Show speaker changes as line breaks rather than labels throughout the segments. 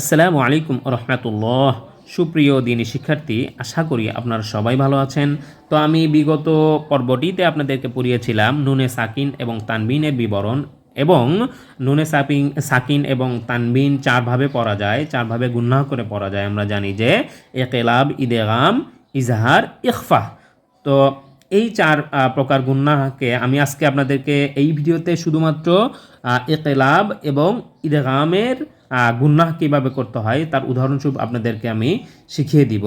আসসালামু আলাইকুম রহমতুল্লাহ। সুপ্রিয় দিনী শিক্ষার্থী, আশা করি আপনারা সবাই ভালো আছেন। তো আমি বিগত পর্বটিতে আপনাদেরকে পড়িয়েছিলাম নুনে সাকিন এবং তানবিনের বিবরণ এবং নুনে সাপিং, সাকিন এবং তানবিন চারভাবে পড়া যায়, চারভাবে গুন্নাহ করে পড়া যায়। আমরা জানি যে একেলাব, ইদেগাম, ইজাহার, ইখফা। তো এই চার প্রকার গুন্নাহকে আমি আজকে আপনাদেরকে এই ভিডিওতে শুধুমাত্র একেলাব এবং ইদগামের গুন্নাহ কীভাবে করতে হয় তার উদাহরণস্বরূপ আপনাদেরকে আমি শিখিয়ে দিব।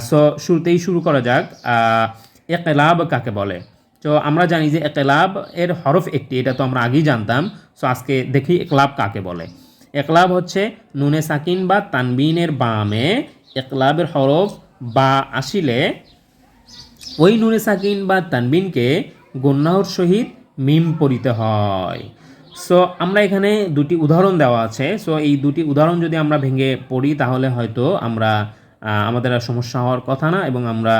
সো শুরুতেই শুরু করা যাক। আহ, ইকলাব কাকে বলে? তো আমরা জানি যে একলাব এর হরফ একটি এটা তো আমরা আগেই জানতাম। সো আজকে দেখি একলাব কাকে বলে। একলাব হচ্ছে নুনে সাকিন বা তানবিনের বামে একলাবের হরফ বা আসিলে ওই নুনে সাকিন বা তানবিনকে গন্যাহর সহিত মিম পড়িতে হয়। সো আমরা এখানে দুটি উদাহরণ দেওয়া আছে। সো এই দুটি উদাহরণ যদি আমরা ভেঙে পড়ি, তাহলে হয়তো আমরা আমাদের আর সমস্যা হওয়ার কথা না এবং আমরা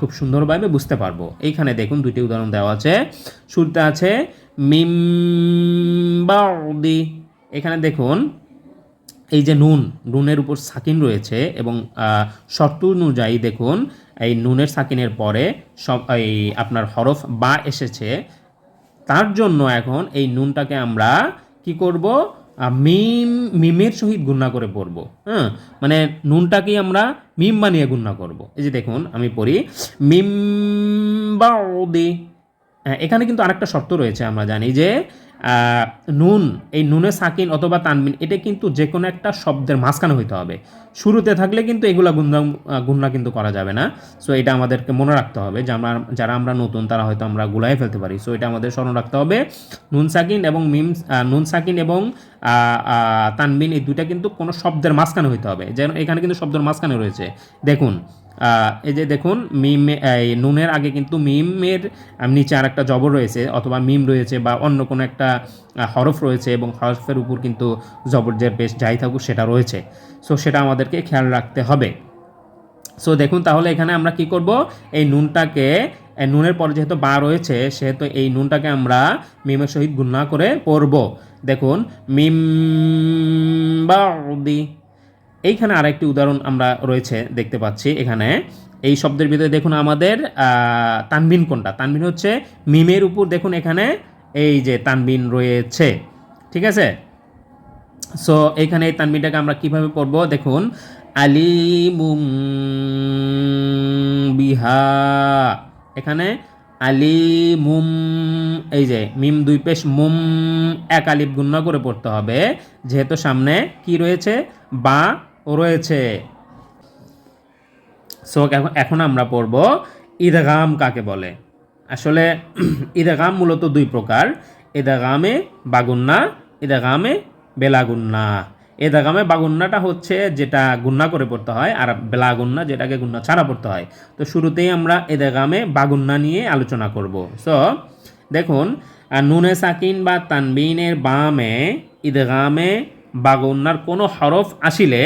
খুব সুন্দরভাবে বুঝতে পারব। এইখানে দেখুন দুটি উদাহরণ দেওয়া আছে। শুরুতে আছে, মিম বাউদি এখানে দেখুন, এই যে নুন, নুনের উপর সাকিন রয়েছে এবং শর্ত অনুযায়ী দেখুন, এই নুনের সাকিনের পরে সব, এই আপনার হরফ বা এসেছে। তার জন্য এখন এই নুনটাকে আমরা কি করব? মিম, মিমের সহিত গুণনা করে পড়ব হ্যাঁ? মানে নুনটাকেই আমরা মিম বানিয়ে গুণনা করব। এই যে দেখুন, আমি পড়ি, মিম বা এখানে কিন্তু আরেকটা শর্ত রয়েছে, আমরা জানি যে নুন, এই নুনে সাকিন অথবা তানবিন, এটা কিন্তু যে কোনো একটা শব্দের মাঝখানে হইতে হবে। শুরুতে থাকলে কিন্তু এগুলা গুন্না গুন্না কিন্তু করা যাবে না। সো এটা আমাদেরকে মনে রাখতে হবে যে আমরা, যারা আমরা নতুন, তারা হয়তো আমরা গুলাই ফেলতে পারি। সো এটা আমাদের স্মরণ রাখতে হবে। নুন সাকিন এবং মিম নুন সাকিন এবং তানবিন, এই দুইটা কিন্তু কোনো শব্দের মাঝখানে হইতে হবে। যেন এখানে কিন্তু শব্দের মাঝখানে রয়েছে। দেখুন এই যে দেখুন, মিম এই নুনের আগে কিন্তু মিমের নিচে আর একটা জবর রয়েছে, অথবা মিম রয়েছে বা অন্য কোনো একটা হরফ রয়েছে এবং হরফের উপর কিন্তু জবর যে বেশ যাই থাকুক সেটা রয়েছে। সো সেটা আমাদেরকে খেয়াল রাখতে হবে। সো দেখুন, তাহলে এখানে আমরা কি করব? এই নুনটাকে নুনের পরে যেহেতু বা রয়েছে, সেহেতু এই নুনটাকে আমরা মিমের সহিত গুণনা করে পড়ব। দেখুন, মিম বাউদি এইখানে আরেকটি উদাহরণ আমরা রয়েছে, দেখতে পাচ্ছি এখানে। এই শব্দের ভিতরে দেখুন আমাদের তানবিন কোনটা? তানবিন হচ্ছে মিমের উপর দেখুন এখানে, এই যে তানবিন রয়েছে, ঠিক আছে? সো এইখানে এই তানবিনটাকে আমরা কীভাবে পড়ব? দেখুন, আলিমুম বিহা, এখানে আলিমুম, এই যে মিম দুই পেশ, মুম এক আলিফ গুণ্য করে পড়তে হবে। যেহেতু সামনে কি রয়েছে? বা রয়েছে। সো এখন আমরা পড়ব ঈদগাম কাকে বলে। আসলে ঈদগাম মূলত দুই প্রকার। ঈদগামে বাগুন্না ঈদগামে বেলাগুন্না। ঈদগামে বাগুন্নাটা হচ্ছে যেটা গুন্না করে পড়তে হয় আর বেলাগুন্না যেটাকে গুন্না ছাড়া পড়তে হয়। তো শুরুতেই আমরা ঈদগামে বাগুন্না নিয়ে আলোচনা করব। সো দেখুন নুনে সাকিন বা তানবিনের বামে ঈদগামে বাগুন্নার কোনো হরফ আসিলে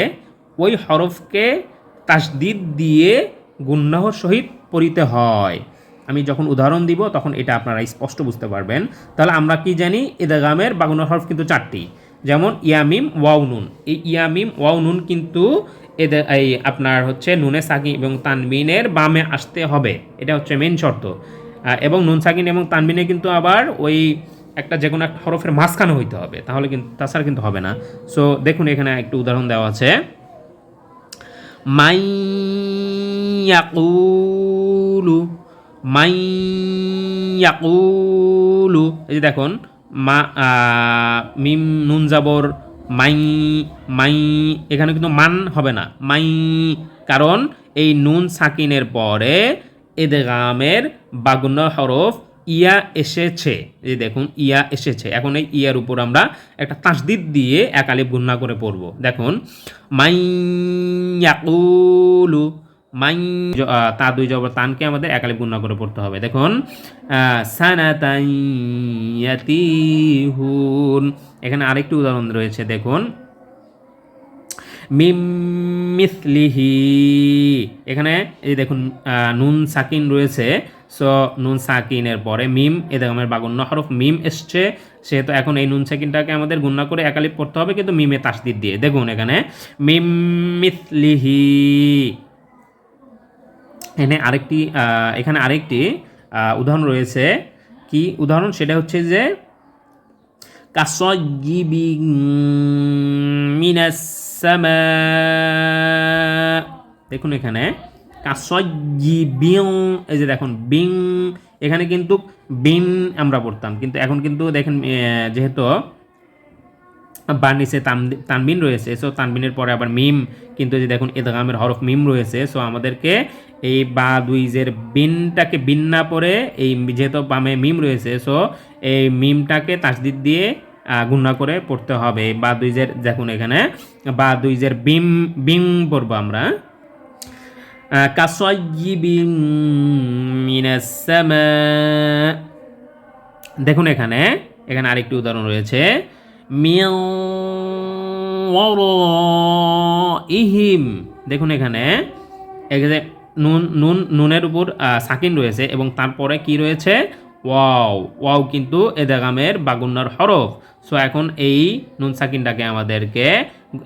ওই হরফকে তাসদিদ দিয়ে গুন্নাহর সহিত পড়িতে হয়। আমি যখন উদাহরণ দিব, তখন এটা আপনারা স্পষ্ট বুঝতে পারবেন। তাহলে আমরা কি জানি? ইদাগামের বাগুনার হরফ কিন্তু চারটি। যেমন ইয়ামিম ওয়াও নুন। এই ইয়ামিম ওয়াও নুন কিন্তু এদের এই আপনার হচ্ছে নুনে সাকিন এবং তানবিনের বামে আসতে হবে। এটা হচ্ছে মেন শর্ত। এবং নুন সাকিন এবং তানবিনে কিন্তু আবার ওই একটা যে কোনো একটা হরফের মাঝখানে হইতে হবে। তাহলে কিন্তু, তাছাড়া কিন্তু হবে না। সো দেখুন এখানে একটু উদাহরণ দেওয়া আছে। মাই ইয়াকুলু মাই ইয়াকুলু, এই যে দেখুন, মা মিম, নুন জাবর, মাই মাই, এখানে কিন্তু মান হবে না। মাই, কারণ এই নুন সাকিনের পরে এদেগামের বাগুন্য হরফ ইয়া এসেছে যে দেখুন, ইয়া এসেছে। এখন এই ইয়ার উপর আমরা একটা তাসদিদ দিয়ে এক আলিফ গুন্না করে পড়ব। দেখুন, মাই ইয়াকুলু, মাই তা দুই জবর তানকে আমাদের এক আলিফ গুন্না করে পড়তে হবে। দেখুন সানাতাইয়াতিহুন এখানে আরেকটি উদাহরণ রয়েছে, দেখুন, মিম মিসলিহি। এখানে এই দেখুন নুন সাকিন রয়েছে সো নুন সাকিনের পরে মিম এদেগামের বাগুন্য হরফ মিম এসছে সেহেতু এখন এই নুন সাকিনটাকে আমাদের গুণনা করে একালিপ পড়তে হবে কিন্তু মিমে তাসদিদ দিয়ে দেখুন এখানে মিম মিথলিহি এখানে আরেকটি এখানে আরেকটি উদাহরণ রয়েছে। কি উদাহরণ? সেটা হচ্ছে যে কাসয়িবি মিনাস দেখুন এখানে। কাসয়িবিং এই যে দেখুন বিং এখানে কিন্তু বিন আমরা পড়তাম। কিন্তু এখন কিন্তু দেখেন যেহেতু বার্নিসে তানবিন রয়েছে সো তানবিনের পরে আবার মিম কিন্তু যে দেখুন এদগামের হরফ মিম রয়েছে সো আমাদেরকে এই বা দুইজের বিনটাকে বিন না পরে এই যেহেতু বামে মিম রয়েছে সো এই মিমটাকে তাসদিদ দিয়ে আহ, গুণা করে পড়তে হবে। বা দুইজের দেখুন এখানে বা দুইজের বিম বিং পড়ব আমরা। কাসয়িবিং দেখুন এখানে এখানে আরেকটি উদাহরণ রয়েছে। ইহিম দেখুন এখানে এখানে নুন নুন, নুনের উপর সাকিন রয়েছে এবং তারপরে কি রয়েছে? ওয়াও ওয়াও কিন্তু এদাগামের বাগুন্নার হরফ। সো এখন এই নুন সাকিনটাকে আমাদেরকে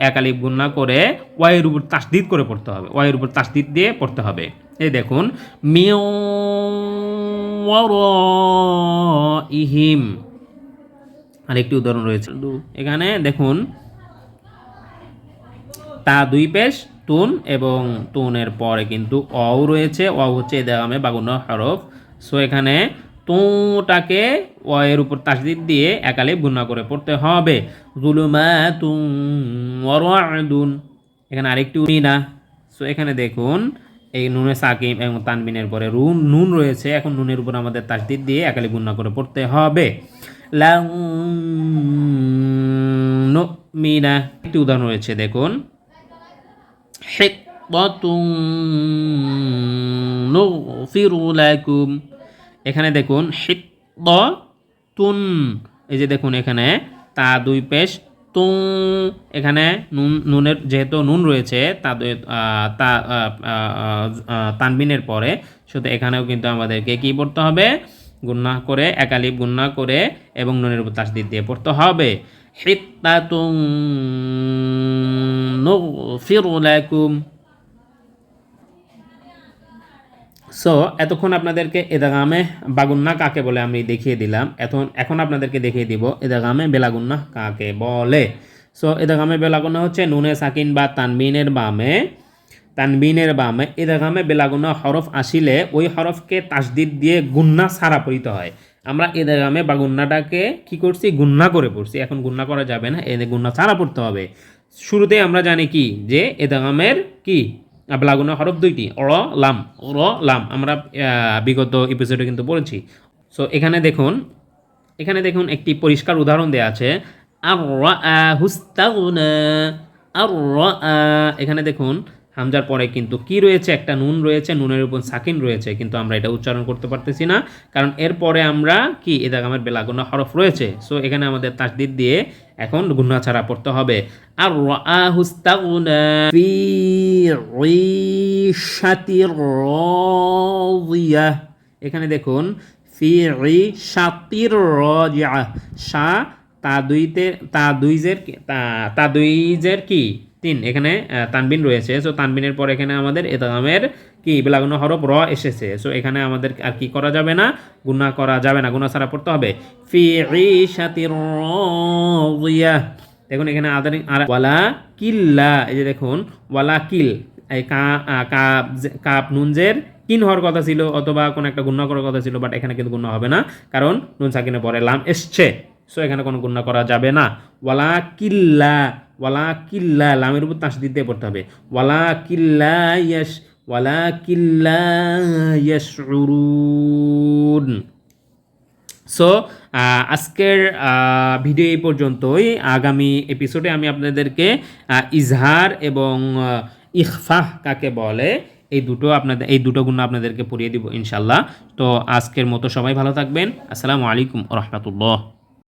একালিপ গুন্না করে ওয়াইয়ের উপর তাসদিদ করে পড়তে হবে ওয়াইয়ের উপর তাসদিদ দিয়ে পড়তে হবে। এই দেখুন মিও ইহিম আরেকটি উদাহরণ রয়েছে। এখানে দেখুন তা দুই পেশ তুন এবং তুনের পরে কিন্তু অও রয়েছে অ হচ্ছে এদাগামে বাগুন্ন হরফ। সো এখানে তুটাকে অ এর উপর তাসদিদ দিয়ে একালে গুণা করে পড়তে হবে। জুলুমা তুম ওয়ারআদুন এখানে আরেকটি না। সো এখানে দেখুন, এই নুনে সাকিম এবং তানবিনের পরে রুন, নুন রয়েছে। এখন নুনের উপর আমাদের তাসদিদ দিয়ে একালে গুণা করে পড়তে হবে। মিনা একটি উদাহরণ রয়েছে, দেখুন। হিত্তাতুন নুগফিরু লাকুম। এখানে দেখুন হিত্তাতুন এই যে দেখুন এখানে, তা দুই পেশ তু এখানে নুন, নুনের যেহেতু নুন রয়েছে, তা তা তানবিনের পরে, শুধু এখানেও কিন্তু আমাদেরকে কি পড়তে হবে? গুন্না করে একালিপ গুন্না করে এবং নুনের উপর তাসদিদ দিয়ে পড়তে হবে। হিত্তাতুন নুগফিরু লাকুম। সো এতক্ষণ আপনাদেরকে এদাগামে বাগুন্না কাকে বলে আমি দেখিয়ে দিলাম। এখন এখন আপনাদেরকে দেখিয়ে দিব এদাগামে বেলাগুন্না কাকে বলে। সো এদাগামে বেলাগুন্না হচ্ছে নুনে সাকিন বা তানবিনের বামে। তানবিনের বামে এদাগামে বেলাগুন্না হরফ আসিলে ওই হরফকে তাসদিদ দিয়ে গুন্না সারা পড়িতে হয়। আমরা এদাগামে বাগুন্নাটাকে কি করছি? গুন্না করে পড়ছি। এখন গুন্না করা যাবে না এদের গুন্না ছাড়া পড়তে হবে। শুরুতে আমরা জানি কি? যে এদাগামের কি? ব্লাগুনা হরফ দুইটি অর লাম অর লাম। আমরা বিগত এপিসোডে কিন্তু বলেছি সো এখানে দেখুন এখানে দেখুন একটি পরিষ্কার উদাহরণ দেওয়া আছে। আর হুস্তাগুনা আর এখানে দেখুন হামজার পরে কিন্তু কি রয়েছে? একটা নুন রয়েছে, নুনের উপর সাকিন রয়েছে, কিন্তু আমরা এটা উচ্চারণ করতে পারতেছি না। কারণ এরপরে আমরা কি? এদাগামের বেলাগুনা হরফ রয়েছে। সো এখানে আমাদের তাসদিদ দিয়ে এখন গুন্না ছাড়া পড়তে হবে। আর ফি এখানে দেখুন, ফি তা দুইতে, তা দুইজের তা দুইজের কি? তিন, এখানে তানবিন রয়েছে। সো তানবিনের পর এখানে আমাদের এদামের কি, বেলাগুনো হরফ র এসেছে। সো এখানে আমাদের আর কি করা যাবে না? গুণা করা যাবে না। গুণা ছাড়া পড়তে হবে। ফি দেখুন, এখানে আদার আর ওয়ালা কিল্লা, এই যে দেখুন, ওয়ালা কিল, এই কাপ নুনজের কিন হওয়ার কথা ছিল, অথবা কোনো একটা গুণা করার কথা ছিল বাট এখানে কিন্তু গুণা হবে না, কারণ নুন সাকিনের পরে লাম এসছে। সো এখানে কোনো গুণা করা যাবে না। ওয়ালা কিল্লা ওয়ালা কিল্লা লামের উপর তাস দিতে পড়তে হবে। ওয়ালা কিল্লা ইয়াস ওয়ালা কিল্লা ইয়াসউরুন সো আজকের ভিডিও এই পর্যন্তই। আগামী এপিসোডে আমি আপনাদেরকে ইজহার এবং আহ, ইখফাহ কাকে বলে এই দুটো আপনাদের এই দুটো গুণ আপনাদেরকে পড়িয়ে দিব ইনশাল্লাহ তো আজকের মতো সবাই ভালো থাকবেন। আসসালামু আলাইকুম রহমতুল্লাহ।